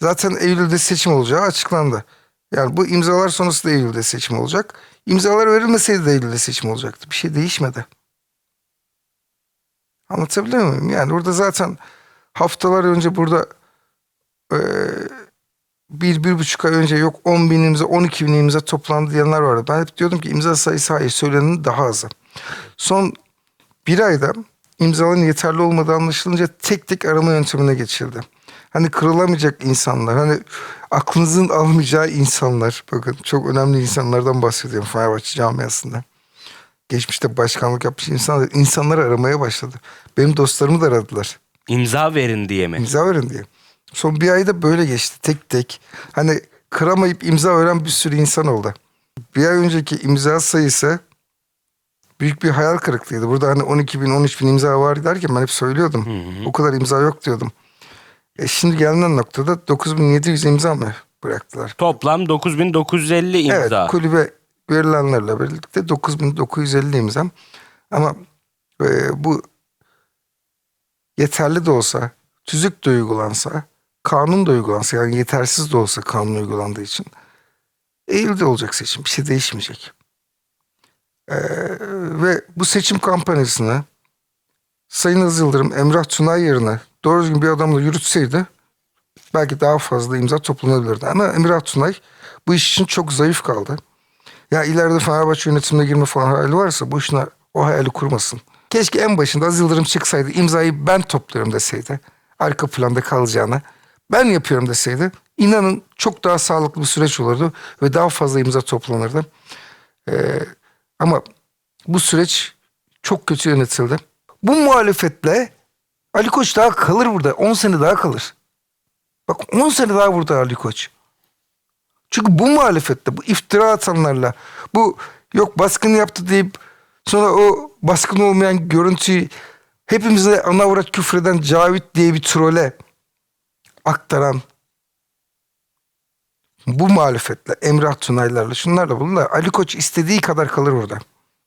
Zaten Eylül'de seçim olacağı açıklandı. Yani bu imzalar sonrası da Eylül'de seçim olacak. İmzalar verilmeseydi de Eylül'de seçim olacaktı. Bir şey değişmedi. Anlatabiliyor muyum? Yani burada zaten haftalar önce burada eee, bir, bir buçuk ay önce yok 10 bin imza, 12 bin imza toplandı diyenler vardı. Ben hep diyordum ki imza sayısı hayır söylenenin daha azı. Son bir ayda imzaların yeterli olmadığı anlaşılınca tek tek arama yöntemine geçildi. Hani kırılamayacak insanlar, hani aklınızın almayacağı insanlar. Bakın çok önemli insanlardan bahsediyorum Fenerbahçe camiasında. Geçmişte başkanlık yapmış insanlar, insanları aramaya başladı. Benim dostlarımı da aradılar. İmza verin diye mi? İmza verin diye. Son bir ayda böyle geçti tek tek. Hani kıramayıp imza veren bir sürü insan oldu. Bir ay önceki imza sayısı büyük bir hayal kırıklığıydı. Burada hani 12 bin 13 bin imza var derken ben hep söylüyordum. O kadar imza yok diyordum. E şimdi gelinen noktada 9700 imza mı bıraktılar? Toplam 9950 imza. Evet kulübe verilenlerle birlikte 9950 imza. Ama e, bu yeterli de olsa, tüzük de uygulansa, kanun da uygulansa yani yetersiz de olsa kanun uygulandığı için Eylül'de olacak seçim. Bir şey değişmeyecek. E, ve bu seçim kampanyasını Sayın Aziz Yıldırım Emrah Tunay yerine doğru düzgün bir adamla yürütseydi belki daha fazla imza toplanabilirdi. Ama Emrah Tunay bu iş için çok zayıf kaldı. Ya ileride Fenerbahçe yönetimine girme falan hayali varsa boşuna o hayali kurmasın. Keşke en başında Aziz Yıldırım çıksaydı imzayı ben topluyorum deseydi. Arka planda kalacağına. Ben yapıyorum deseydi. inanın çok daha sağlıklı bir süreç olurdu ve daha fazla imza toplanırdı. Ee, ama bu süreç çok kötü yönetildi. Bu muhalefetle Ali Koç daha kalır burada. 10 sene daha kalır. Bak 10 sene daha burada Ali Koç. Çünkü bu muhalefette, bu iftira atanlarla, bu yok baskın yaptı deyip sonra o baskın olmayan görüntüyü hepimize ana küfreden Cavit diye bir trole aktaran bu muhalefetle, Emrah Tunaylarla, şunlarla bunlarla Ali Koç istediği kadar kalır orada.